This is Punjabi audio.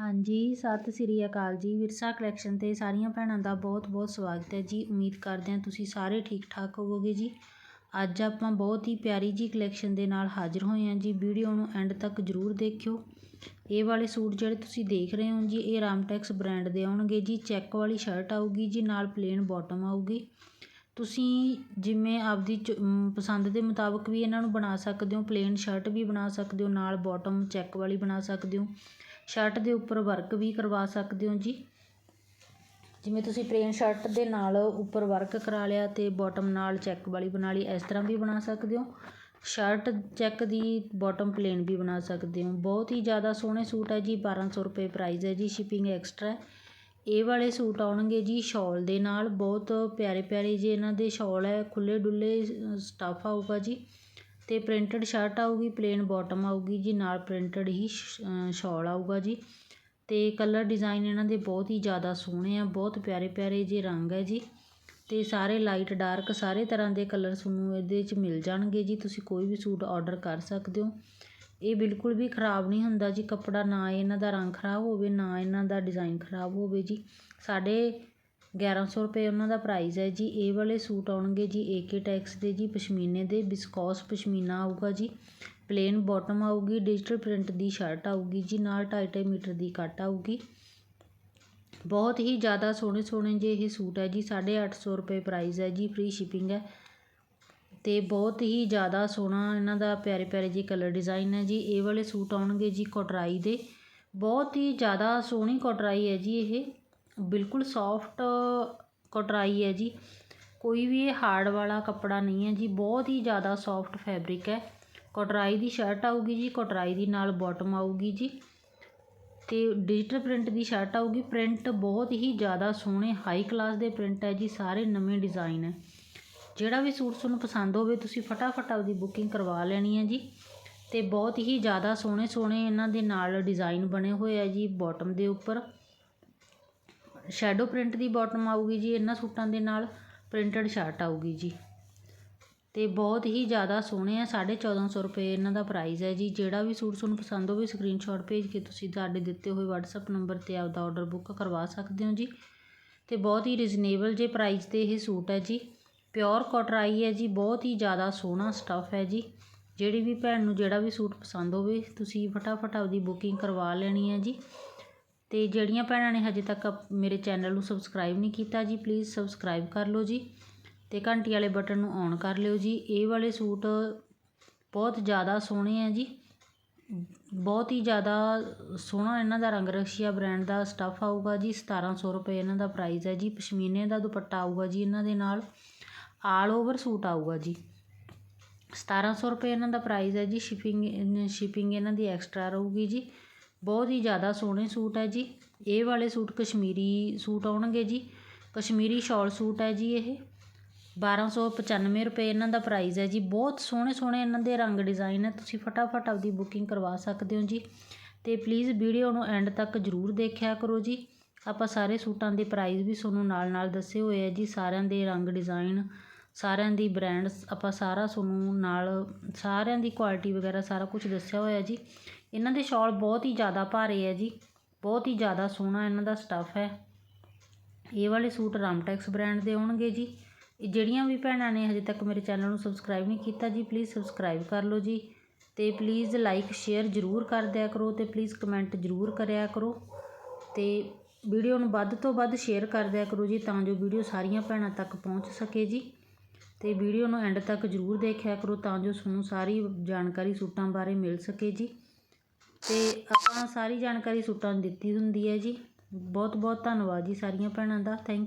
ਹਾਂਜੀ, ਸਤਿ ਸ੍ਰੀ ਅਕਾਲ ਜੀ। ਵਿਰਸਾ ਕਲੈਕਸ਼ਨ 'ਤੇ ਸਾਰੀਆਂ ਭੈਣਾਂ ਦਾ ਬਹੁਤ ਬਹੁਤ ਸਵਾਗਤ ਹੈ ਜੀ। ਉਮੀਦ ਕਰਦੇ ਹਾਂ ਤੁਸੀਂ ਸਾਰੇ ਠੀਕ ਠਾਕ ਹੋਵੋਗੇ ਜੀ। ਅੱਜ ਆਪਾਂ ਬਹੁਤ ਹੀ ਪਿਆਰੀ ਜੀ ਕਲੈਕਸ਼ਨ ਦੇ ਨਾਲ ਹਾਜ਼ਰ ਹੋਏ ਹਾਂ ਜੀ। ਵੀਡੀਓ ਨੂੰ ਐਂਡ ਤੱਕ ਜ਼ਰੂਰ ਦੇਖਿਓ। ਇਹ ਵਾਲੇ ਸੂਟ ਜਿਹੜੇ ਤੁਸੀਂ ਦੇਖ ਰਹੇ ਹੋ ਜੀ, ਇਹ ਰਾਮਟੈਕਸ ਬ੍ਰਾਂਡ ਦੇ ਆਉਣਗੇ ਜੀ। ਚੈੱਕ ਵਾਲੀ ਸ਼ਰਟ ਆਊਗੀ ਜੀ, ਨਾਲ ਪਲੇਨ ਬਾਟਮ ਆਊਗੀ। ਤੁਸੀਂ ਜਿਵੇਂ ਆਪਦੀ ਚ- ਪਸੰਦ ਦੇ ਮੁਤਾਬਕ ਵੀ ਇਹਨਾਂ ਨੂੰ ਬਣਾ ਸਕਦੇ ਹੋ। ਪਲੇਨ ਸ਼ਰਟ ਵੀ ਬਣਾ ਸਕਦੇ ਹੋ, ਨਾਲ ਬਾਟਮ ਚੈੱਕ ਵਾਲੀ ਬਣਾ ਸਕਦੇ ਹੋ। ਸ਼ਰਟ ਦੇ ਉੱਪਰ ਵਰਕ ਵੀ ਕਰਵਾ ਸਕਦੇ ਹੋ ਜੀ। ਜਿਵੇਂ ਤੁਸੀਂ ਪਲੇਨ ਸ਼ਰਟ ਦੇ ਨਾਲ ਉੱਪਰ ਵਰਕ ਕਰਾ ਲਿਆ ਤੇ ਬਾਟਮ ਨਾਲ ਚੈੱਕ ਵਾਲੀ ਬਣਾ ਲਈ, ਇਸ ਤਰ੍ਹਾਂ ਵੀ ਬਣਾ ਸਕਦੇ ਹੋ। ਸ਼ਰਟ ਚੈੱਕ ਦੀ ਬਾਟਮ ਪਲੇਨ ਵੀ ਬਣਾ ਸਕਦੇ ਹੋ। ਬਹੁਤ ਹੀ ਜ਼ਿਆਦਾ ਸੋਹਣੇ ਸੂਟ ਹੈ ਜੀ 1200 ਰੁਪਏ ਪ੍ਰਾਈਸ ਹੈ ਜੀ ਸ਼ਿਪਿੰਗ ਐਕਸਟਰਾ ਇਹ ਵਾਲੇ ਸੂਟ ਆਉਣਗੇ ਜੀ ਸ਼ਾਲ ਦੇ ਨਾਲ, ਬਹੁਤ ਪਿਆਰੇ ਪਿਆਰੇ ਜੀ ਇਹਨਾਂ ਦੇ ਸ਼ਾਲ ਹੈ ਖੁੱਲੇ ਡੁੱਲੇ ਸਟੱਫ ਆਊਗਾ ਜੀ। ਅਤੇ ਪ੍ਰਿੰਟਡ ਸ਼ਰਟ ਆਊਗੀ ਪਲੇਨ ਬੋਟਮ ਆਊਗੀ ਜੀ, ਨਾਲ ਪ੍ਰਿੰਟਡ ਹੀ ਸ਼ੋਲ ਆਊਗਾ ਜੀ। ਅਤੇ ਕਲਰ ਡਿਜ਼ਾਇਨ ਇਹਨਾਂ ਦੇ ਬਹੁਤ ਹੀ ਜ਼ਿਆਦਾ ਸੋਹਣੇ ਆ, ਬਹੁਤ ਪਿਆਰੇ ਪਿਆਰੇ ਜੇ ਰੰਗ ਹੈ ਜੀ। ਅਤੇ ਸਾਰੇ ਲਾਈਟ ਡਾਰਕ ਸਾਰੇ ਤਰ੍ਹਾਂ ਦੇ ਕਲਰ ਤੁਹਾਨੂੰ ਇਹਦੇ ਵਿੱਚ ਮਿਲ ਜਾਣਗੇ ਜੀ, ਤੁਸੀਂ ਕੋਈ ਵੀ ਸੂਟ ਔਡਰ ਕਰ ਸਕਦੇ ਹੋ। ਇਹ ਬਿਲਕੁਲ ਵੀ ਖ਼ਰਾਬ ਨਹੀਂ ਹੁੰਦਾ ਜੀ, ਕੱਪੜਾ ਨਾ ਇਹਨਾਂ ਦਾ ਰੰਗ ਖ਼ਰਾਬ ਹੋਵੇ, ਨਾ ਇਹਨਾਂ ਦਾ ਡਿਜ਼ਾਈਨ ਖ਼ਰਾਬ ਹੋਵੇ ਜੀ। ਸਾਡੇ 1100 ਰੁਪਏ ਉਹਨਾਂ ਦਾ ਪ੍ਰਾਈਜ਼ ਹੈ ਜੀ। ਇਹ ਵਾਲੇ ਸੂਟ ਆਉਣਗੇ ਜੀ ਏ ਕੇ ਟੈਕਸ ਦੇ ਜੀ, ਪਸ਼ਮੀਨੇ ਦੇ ਬਿਸਕੌਸ ਪਸ਼ਮੀਨਾ ਆਊਗਾ ਜੀ। ਪਲੇਨ ਬੋਟਮ ਆਊਗੀ ਡਿਜੀਟਲ ਪ੍ਰਿੰਟ ਦੀ ਸ਼ਰਟ ਆਊਗੀ ਜੀ, ਨਾਲ 2.5 ਮੀਟਰ ਦੀ ਕੱਟ ਆਊਗੀ। ਬਹੁਤ ਹੀ ਜ਼ਿਆਦਾ ਸੋਹਣੇ ਸੋਹਣੇ ਜੇ ਇਹ ਸੂਟ ਹੈ ਜੀ 850 ਰੁਪਏ ਪ੍ਰਾਈਜ਼ ਹੈ ਜੀ ਫ੍ਰੀ ਸ਼ਿਪਿੰਗ ਹੈ। ਤੇ ਬਹੁਤ ਹੀ ਜ਼ਿਆਦਾ ਸੋਹਣਾ ਇਹਨਾਂ ਦਾ ਪਿਆਰੇ ਪਿਆਰੇ ਜੀ ਕਲਰ ਡਿਜ਼ਾਈਨ ਹੈ ਜੀ। ਇਹ ਵਾਲੇ ਸੂਟ ਆਉਣਗੇ ਜੀ ਕੋਟਰਾਈ ਦੇ। ਬਹੁਤ ਹੀ ਜ਼ਿਆਦਾ ਸੋਹਣੀ ਕੋਟਰਾਈ ਹੈ ਜੀ ਇਹ। ਬਿਲਕੁਲ ਸੋਫਟ ਕੋਟਰਾਈ ਹੈ ਜੀ। ਕੋਈ ਵੀ ਇਹ ਹਾਰਡ ਵਾਲਾ ਕੱਪੜਾ ਨਹੀਂ ਹੈ ਜੀ, ਬਹੁਤ ਹੀ ਜ਼ਿਆਦਾ ਸੋਫਟ ਫੈਬਰਿਕ ਹੈ। ਕੋਟਰਾਈ ਦੀ ਸ਼ਰਟ ਆਊਗੀ ਜੀ, ਕੋਟਰਾਈ ਦੀ ਨਾਲ ਬੋਟਮ ਆਊਗੀ ਜੀ। ਅਤੇ ਡਿਜੀਟਲ ਪ੍ਰਿੰਟ ਦੀ ਸ਼ਰਟ ਆਊਗੀ। ਪ੍ਰਿੰਟ ਬਹੁਤ ਹੀ ਜ਼ਿਆਦਾ ਸੋਹਣੇ ਹਾਈ ਕਲਾਸ ਦੇ ਪ੍ਰਿੰਟ ਹੈ ਜੀ, ਸਾਰੇ ਨਵੇਂ ਡਿਜ਼ਾਈਨ ਹੈ। ਜਿਹੜਾ ਵੀ ਸੂਟ ਤੁਹਾਨੂੰ ਪਸੰਦ ਹੋਵੇ, ਤੁਸੀਂ ਫਟਾਫਟ ਆਪਦੀ ਬੁਕਿੰਗ ਕਰਵਾ ਲੈਣੀ ਹੈ ਜੀ। ਅਤੇ ਬਹੁਤ ਹੀ ਜ਼ਿਆਦਾ ਸੋਹਣੇ ਸੋਹਣੇ ਇਹਨਾਂ ਦੇ ਨਾਲ ਡਿਜ਼ਾਈਨ ਬਣੇ ਹੋਏ ਆ ਜੀ ਬੋਟਮ ਦੇ ਉੱਪਰ। ਸ਼ੈਡੋ ਪ੍ਰਿੰਟ ਦੀ ਬੋਟਮ ਆਊਗੀ ਜੀ, ਇਹਨਾਂ ਸੂਟਾਂ ਦੇ ਨਾਲ ਪ੍ਰਿੰਟਡ ਸ਼ਰਟ ਆਊਗੀ ਜੀ। ਅਤੇ ਬਹੁਤ ਹੀ ਜ਼ਿਆਦਾ ਸੋਹਣੇ ਆ 1450 ਰੁਪਏ ਇਹਨਾਂ ਦਾ ਪ੍ਰਾਈਜ਼ ਹੈ ਜੀ। ਜਿਹੜਾ ਵੀ ਸੂਟ ਤੁਹਾਨੂੰ ਪਸੰਦ ਹੋਵੇ ਸਕਰੀਨਸ਼ਾਟ ਭੇਜ ਕੇ ਤੁਸੀਂ ਸਾਡੇ ਦਿੱਤੇ ਹੋਏ WhatsApp ਨੰਬਰ ਤੇ ਆਪਦਾ ਆਰਡਰ ਬੁੱਕ ਕਰਵਾ ਸਕਦੇ ਹੋ ਜੀ। ਅਤੇ ਬਹੁਤ ਹੀ ਰੀਜ਼ਨੇਬਲ ਜੇ ਪ੍ਰਾਈਜ਼ ਤੇ ਇਹ ਸੂਟ ਹੈ ਜੀ। ਪਿਓਰ ਕੋਟਰਾਈ ਹੈ ਜੀ, ਬਹੁਤ ਹੀ ਜ਼ਿਆਦਾ ਸੋਹਣਾ ਸਟੱਫ ਹੈ ਜੀ। ਜਿਹੜੀ ਵੀ ਭੈਣ ਨੂੰ ਜਿਹੜਾ ਵੀ ਸੂਟ ਪਸੰਦ ਹੋਵੇ, ਤੁਸੀਂ ਫਟਾਫਟ ਆਪਦੀ ਬੁਕਿੰਗ ਕਰਵਾ ਲੈਣੀ ਹੈ ਜੀ। ਅਤੇ ਜਿਹੜੀਆਂ ਭੈਣਾਂ ਨੇ ਹਜੇ ਤੱਕ ਅਪ- ਮੇਰੇ ਚੈਨਲ ਨੂੰ ਸਬਸਕ੍ਰਾਈਬ ਨਹੀਂ ਕੀਤਾ ਜੀ ਪਲੀਜ਼ ਸਬਸਕ੍ਰਾਈਬ ਕਰ ਲਓ ਜੀ ਅਤੇ ਘੰਟੀ ਵਾਲੇ ਬਟਨ ਨੂੰ ਔਨ ਕਰ ਲਿਓ ਜੀ। ਇਹ ਵਾਲੇ ਸੂਟ ਬਹੁਤ ਜ਼ਿਆਦਾ ਸੋਹਣੇ ਆ ਜੀ। ਬਹੁਤ ਹੀ ਜ਼ਿਆਦਾ ਸੋਹਣਾ ਇਹਨਾਂ ਦਾ ਰੰਗ ਰਸ਼ੀਆ ਬ੍ਰਾਂਡ ਦਾ ਸਟੱਫ ਆਊਗਾ ਜੀ। 1700 ਰੁਪਏ ਇਹਨਾਂ ਦਾ ਪ੍ਰਾਈਸ ਹੈ ਜੀ। ਪਸ਼ਮੀਨੇ ਦਾ ਦੁਪੱਟਾ ਆਊਗਾ ਜੀ ਇਹਨਾਂ ਦੇ ਨਾਲ। ਆਲ ਓਵਰ ਸੂਟ ਆਊਗਾ ਜੀ। 1700 ਰੁਪਏ ਇਹਨਾਂ ਦਾ ਪ੍ਰਾਈਸ ਹੈ ਜੀ। ਸ਼ਿਪਿੰਗ ਸ਼ਿਪਿੰਗ ਇਹਨਾਂ ਦੀ ਐਕਸਟਰਾ ਰਹੂਗੀ ਜੀ। ਬਹੁਤ ਹੀ ਜ਼ਿਆਦਾ ਸੋਹਣੇ ਸੂਟ ਹੈ ਜੀ। ਇਹ ਵਾਲੇ ਸੂਟ ਕਸ਼ਮੀਰੀ ਸੂਟ ਆਉਣਗੇ ਜੀ। ਕਸ਼ਮੀਰੀ ਸ਼ੋਲ ਸੂਟ ਹੈ ਜੀ ਇਹ। 1295 ਰੁਪਏ ਇਹਨਾਂ ਦਾ ਪ੍ਰਾਈਜ਼ ਹੈ ਜੀ। ਬਹੁਤ ਸੋਹਣੇ ਸੋਹਣੇ ਇਹਨਾਂ ਦੇ ਰੰਗ ਡਿਜ਼ਾਈਨ ਹੈ। ਤੁਸੀਂ ਫਟਾਫਟ ਆਪਦੀ ਬੁਕਿੰਗ ਕਰਵਾ ਸਕਦੇ ਹੋ ਜੀ। ਅਤੇ ਪਲੀਜ਼ ਵੀਡੀਓ ਨੂੰ ਐਂਡ ਤੱਕ ਜ਼ਰੂਰ ਦੇਖਿਆ ਕਰੋ ਜੀ। ਆਪਾਂ ਸਾਰੇ ਸੂਟਾਂ ਦੇ ਪ੍ਰਾਈਜ਼ ਵੀ ਤੁਹਾਨੂੰ ਨਾਲ ਨਾਲ ਦੱਸੇ ਹੋਏ ਆ ਜੀ। ਸਾਰਿਆਂ ਦੇ ਰੰਗ ਡਿਜ਼ਾਈਨ ਸਾਰਿਆਂ ਦੀ ਬ੍ਰਾਂਡਸ ਆਪਾਂ ਸਾਰਾ ਤੁਹਾਨੂੰ ਨਾਲ, ਸਾਰਿਆਂ ਦੀ ਕੁਆਲਿਟੀ ਵਗੈਰਾ ਸਾਰਾ ਕੁਝ ਦੱਸਿਆ ਹੋਇਆ ਜੀ। ਇਹਨਾਂ ਦੇ ਸ਼ੋਲ ਬਹੁਤ ਹੀ ਜ਼ਿਆਦਾ ਭਾਰੇ ਹੈ ਜੀ, ਬਹੁਤ ਹੀ ਜ਼ਿਆਦਾ ਸੋਹਣਾ ਇਹਨਾਂ ਦਾ ਸਟੱਫ ਹੈ। ਇਹ ਵਾਲੇ ਸੂਟ ਰਾਮਟੈਕਸ ਬ੍ਰਾਂਡ ਦੇ ਆਉਣਗੇ ਜੀ। ਇਹ ਜਿਹੜੀਆਂ ਵੀ ਭੈਣਾਂ ਨੇ ਹਜੇ ਤੱਕ ਮੇਰੇ ਚੈਨਲ ਨੂੰ ਸਬਸਕ੍ਰਾਈਬ ਨਹੀਂ ਕੀਤਾ ਜੀ ਪਲੀਜ਼ ਸਬਸਕ੍ਰਾਈਬ ਕਰ ਲਓ ਜੀ ਤੇ ਪਲੀਜ਼ ਲਾਈਕ ਸ਼ੇਅਰ ਜ਼ਰੂਰ ਕਰ ਦਿਆ ਕਰੋ ਤੇ ਪਲੀਜ਼ ਕਮੈਂਟ ਜ਼ਰੂਰ ਕਰਿਆ ਕਰੋ ਤੇ ਵੀਡੀਓ ਨੂੰ ਵੱਧ ਤੋਂ ਵੱਧ ਸ਼ੇਅਰ ਕਰ ਦਿਆ ਕਰੋ ਜੀ ਤਾਂ ਜੋ ਵੀਡੀਓ ਸਾਰੀਆਂ ਭੈਣਾਂ ਤੱਕ ਪਹੁੰਚ ਸਕੇ ਜੀ। ਤੇ ਵੀਡੀਓ ਨੂੰ ਐਂਡ ਤੱਕ ਜ਼ਰੂਰ ਦੇਖਿਆ ਕਰੋ ਤਾਂ ਜੋ ਤੁਹਾਨੂੰ ਸਾਰੀ ਜਾਣਕਾਰੀ ਸੂਟਾਂ ਬਾਰੇ ਮਿਲ ਸਕੇ ਜੀ। ਅਤੇ ਆਪਾਂ ਸਾਰੀ ਜਾਣਕਾਰੀ ਸੂਟਾਂ ਨੂੰ ਦਿੱਤੀ ਹੁੰਦੀ ਹੈ ਜੀ। ਬਹੁਤ ਬਹੁਤ ਧੰਨਵਾਦ ਜੀ ਸਾਰੀਆਂ ਭੈਣਾਂ ਦਾ। ਥੈਂਕ